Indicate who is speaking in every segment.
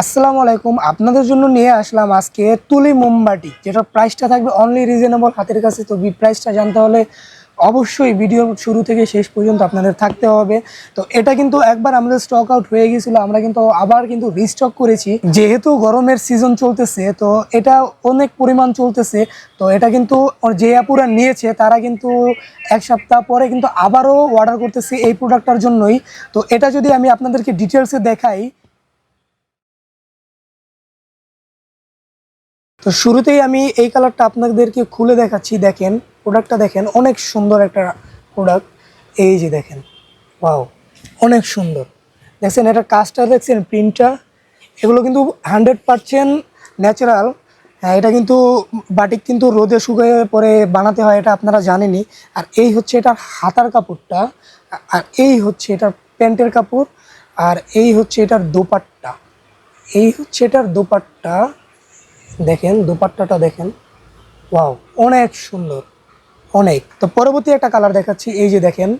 Speaker 1: আসসালামু আলাইকুম। আপনাদের জন্য নিয়ে আসলাম আজকে তুলি মোমবাটি যেটার প্রাইসটা থাকবে অনলি রিজনেবল হাতের কাছে। তো প্রাইসটা জানতে হলে অবশ্যই ভিডিও শুরু থেকে শেষ পর্যন্ত আপনাদের থাকতে হবে। তো এটা কিন্তু একবার আমাদের স্টক আউট হয়ে গেছিল আমরা কিন্তু আবার কিন্তু রিস্টক করেছি। যেহেতু গরমের সিজন চলতেছে, তো এটা অনেক পরিমাণ চলতেছে। তো এটা কিন্তু যে আপুরা নিয়েছে, তারা কিন্তু এক সপ্তাহ পরে কিন্তু আবারও অর্ডার করতেছে এই প্রোডাক্টটার জন্যই। তো এটা যদি আমি আপনাদেরকে ডিটেলসে দেখাই তো শুরুতেই আমি এই কালারটা আপনাদেরকে খুলে দেখাচ্ছি, দেখেন প্রোডাক্টটা দেখেন, অনেক সুন্দর একটা প্রোডাক্ট এই যে দেখেন ওয়াও অনেক সুন্দর। দেখছেন, এটা কাজটা দেখছেন, প্রিন্টটা। এগুলো কিন্তু হান্ড্রেড পারসেন্ট ন্যাচারাল হ্যাঁ এটা কিন্তু বাটিক কিন্তু রোদে শুকিয়ে পরে বানাতে হয়, এটা আপনারা জানেনই। আর এই হচ্ছে এটার হাতার কাপড়টা। আর এই হচ্ছে এটার প্যান্টের কাপড়। আর এই হচ্ছে এটার দোপাট্টা। এই হচ্ছে এটার দোপাট্টা। দেখেন, দুপাট্টাটা দেখেন। ওয়াও, অনেক সুন্দর, অনেক। তো পরবর্তী একটা কালার দেখাচ্ছি, এই যে দেখেন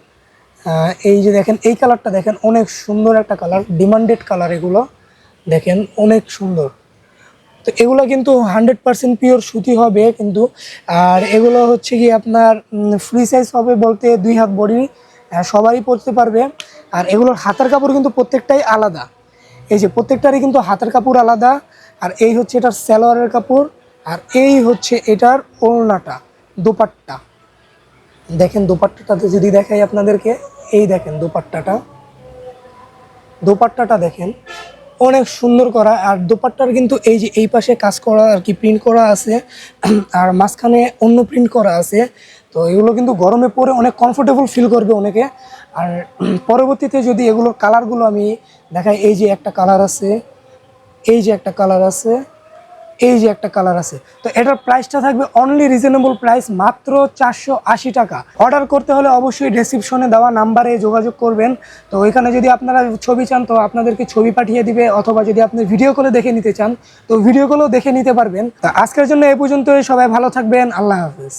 Speaker 1: এই যে দেখেন, এই কালারটা দেখেন, অনেক সুন্দর একটা কালার ডিমান্ডেড কালার এগুলো দেখেন, অনেক সুন্দর। তো এগুলো কিন্তু হান্ড্রেড পার্সেন্ট পিওর সুতি হবে, কিন্তু, আর এগুলো হচ্ছে কি আপনার ফ্রি সাইজ হবে বলতে দুই হাত বডি সবারই পরতে পারবে। আর এগুলোর হাতের কাপড় কিন্তু প্রত্যেকটাই আলাদা। এই যে প্রত্যেকটারই কিন্তু হাতের কাপড় আলাদা আর এই হচ্ছে এটার সালোয়ারের কাপড়, আর এই হচ্ছে এটার ওড়নাটা, দোপাট্টা। দেখেন দোপাট্টাটাতে যদি দেখাই আপনাদেরকে, এই দেখেন দোপাট্টাটা। দোপাট্টাটা দেখেন, অনেক সুন্দর করা, আর দোপাট্টার কিন্তু এই যে এই পাশে কাজ করা আর কি প্রিন্ট করা আছে, আর মাঝখানে অন্য প্রিন্ট করা আছে। তো এগুলো কিন্তু গরমে পরে অনেক কমফোর্টেবল ফিল করবে অনেকে। আর পরবর্তীতে যদি এগুলোর কালারগুলো আমি দেখাই, এই যে একটা কালার আছে এই যে একটা কালার আছে, এই যে একটা কালার আছে। তো এটার প্রাইসটা থাকবে অনলি রিজনেবল প্রাইস মাত্র চারশো আশি টাকা। অর্ডার করতে হলে অবশ্যই ডেসক্রিপশনে দেওয়া নাম্বারে যোগাযোগ করবেন। তো ওইখানে যদি আপনারা ছবি চান, তো আপনাদেরকে ছবি পাঠিয়ে দিবে, অথবা যদি আপনি ভিডিও কলে দেখে নিতে চান, তো ভিডিও কলেও দেখে নিতে পারবেন। তো আজকের জন্য এই পর্যন্তই, সবাই ভালো থাকবেন, আল্লাহ হাফিজ।